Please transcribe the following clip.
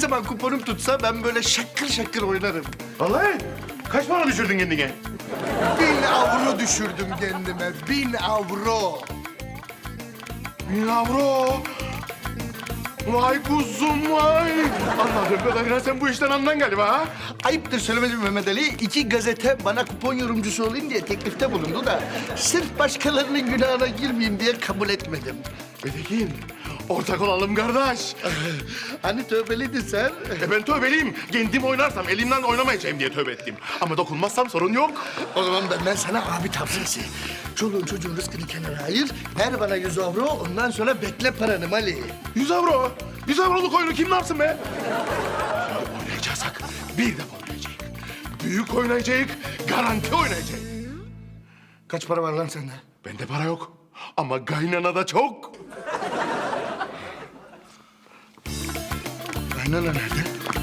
zaman kuponum tutsa ben böyle şakır şakır oynarım. Vallahi kaç para düşürdün kendine? Bin avro düşürdüm kendime. Bin avro. Bin avro. Vay kuzum vay. Anladığım kadarıyla sen bu işten anlan galiba ha? Ayıptır söylemedim Mehmet Ali. İki gazete bana kupon yorumcusu olayım diye teklifte bulundu da... ...sırf başkalarının günahına girmeyeyim diye kabul etmedim. Ötekin, ortak olalım kardeş. Hani tövbeliydin sen? E ben tövbeliyim. Kendim oynarsam elimden oynamayacağım diye tövbe ettim. Ama dokunmazsam sorun yok. O zaman benden sana abi tavsiyesi. Çoluğun çocuğun rızkını kenara ayır. Ver bana yüz avro. Ondan sonra bekle paranı Mali. 100 avro. 100 avroluk oyunu kim ne yapsın be? Ya oynayacaksak bir de oynayacak. Büyük oynayacak, garanti oynayacak. Kaç para var lan sende? Bende para yok. Ama kaynana da çok. Kaynana nerede?